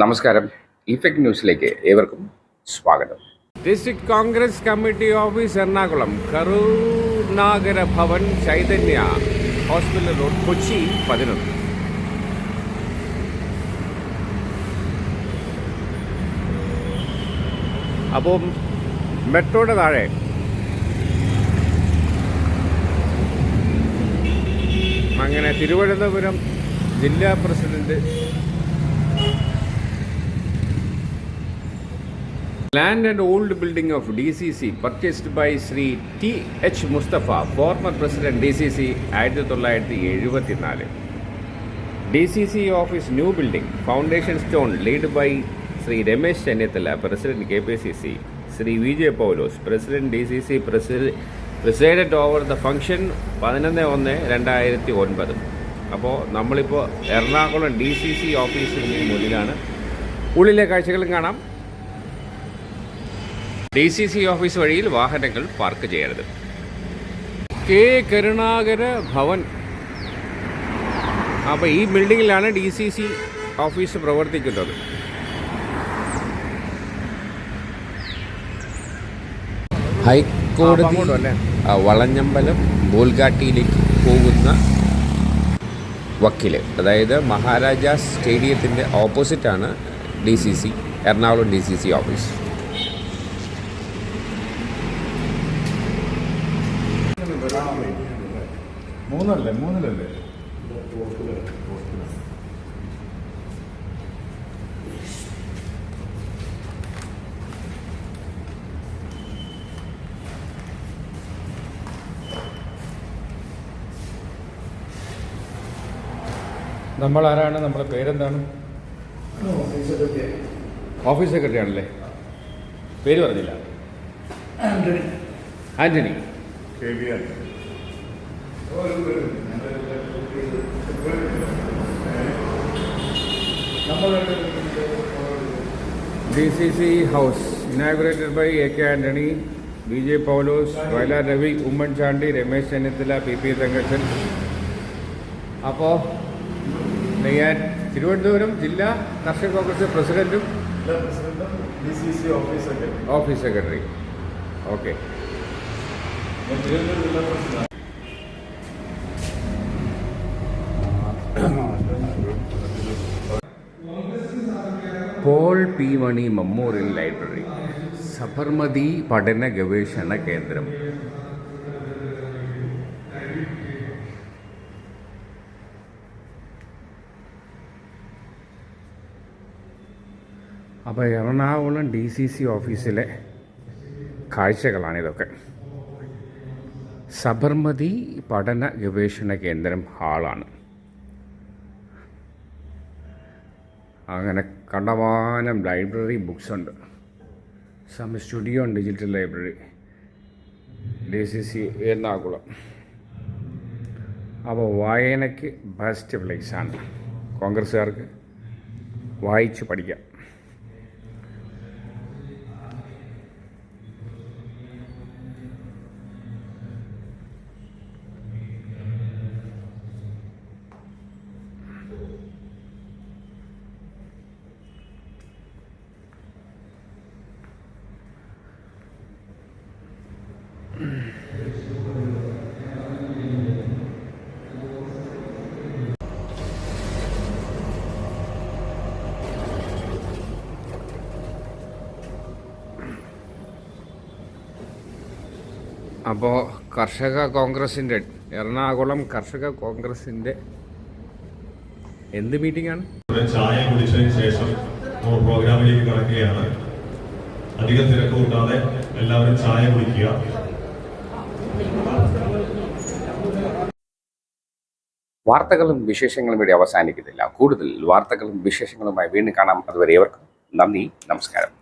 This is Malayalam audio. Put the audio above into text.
നമസ്കാരം. ഇഫക്ട് ന്യൂസിലേക്ക് ഏവർക്കും സ്വാഗതം. District Congress committee office Ernakulam Karunagara Bhavan Chaitanya hospital road Kochi പതിനൊന്ന്. അപ്പോൾ മെട്രോയുടെ താഴെ. അങ്ങനെ തിരുവനന്തപുരം ജില്ലാ president Land and old building of DCC purchased by Sri T. H. Mustafa, former president DCC ആയിരത്തി തൊള്ളായിരത്തി എഴുപത്തിനാല് D C C office new building foundation stone laid by Shri Ramesh Chennithala president K P C C Shri V J Paulose president D C C president over the function പതിനൊന്ന് ഒന്ന് രണ്ടായിരത്തി ഒൻപത് അപ്പോൾ നമ്മളിപ്പോൾ എറണാകുളം ഡി സി സി ഓഫീസിന് മുന്നിലാണ് ഉള്ളിലെ കാഴ്ചകളും കാണാം ഡി സി സി ഓഫീസ് വഴിയിൽ വാഹനങ്ങൾ പാർക്ക് ചെയ്യരുത്. കെ കരുണാകര ഭവൻ. അപ്പോൾ ഈ ബിൽഡിങ്ങിലാണ് ഡി സി സി ഓഫീസ് പ്രവർത്തിക്കുന്നത്. ഹൈക്കോടതി വളഞ്ഞമ്പലം ബോൽഗാട്ടിയിലേക്ക് പോകുന്ന വക്കിൽ അതായത് മഹാരാജാസ് സ്റ്റേഡിയത്തിന്റെ ഓപ്പോസിറ്റാണ് D C C Ernakulam D C C office. മൂന്നല്ലേ മൂന്നിലല്ലേ? നമ്മൾ ആരാണ് നമ്മുടെ പേരെന്താണ്? ഓഫീസ് സെക്രട്ടറി ആണല്ലേ? പേര് പറഞ്ഞില്ല. Antony. K V R D C C house inaugurated by A K Antony B J Paulose Vayalar Ravi Oommen Chandy Ramesh Chennithala P P Thankachan അപ്പോൾ നെയ്യാൻ തിരുവനന്തപുരം ജില്ലാ കർഷക കോൺഗ്രസ് പ്രസിഡന്റും ഓഫീസ് സെക്രട്ടറി ഓക്കെ തിരുവനന്തപുരം ജില്ലാ president Paul P Mani memorial library Sabarmati പഠന ഗവേഷണ കേന്ദ്രം. അപ്പോൾ എറണാകുളം ഡി സി സി ഓഫീസിലെ കാഴ്ചകളാണിതൊക്കെ സബർമതി പഠന ഗവേഷണ കേന്ദ്രം ഹാളാണ്. അങ്ങനെ കണ്ടമാനം ലൈബ്രറി ബുക്സ് ഉണ്ട്. സമ സ്റ്റുഡിയോ ഉണ്ട് digital library. D C C Ernakulam. അപ്പോൾ വായനയ്ക്ക് ബെസ്റ്റ് പ്ലേസാണ് കോൺഗ്രസ്സുകാർക്ക് വായിച്ച് പഠിക്കാം. അപ്പോൾ കർഷക കോൺഗ്രസിന്റെ എറണാകുളം കർഷക കോൺഗ്രസിന്റെ എന്ത് മീറ്റിംഗാണ് ആണ് ചായ കുടിച്ചതിന് ശേഷം നമ്മൾ പ്രോഗ്രാമിലേക്ക് കടക്കുകയാണ്. അധികം തിരക്ക് കൂട്ടാതെ എല്ലാവരും ചായ കുടിക്കുക. വാർത്തകളും വിശേഷങ്ങളും ഇവിടെ അവസാനിക്കുന്നില്ല. കൂടുതൽ വാർത്തകളും വിശേഷങ്ങളുമായി വീണ്ടും കാണാം. അതുവരെ ഏവർക്കും നന്ദി നമസ്കാരം.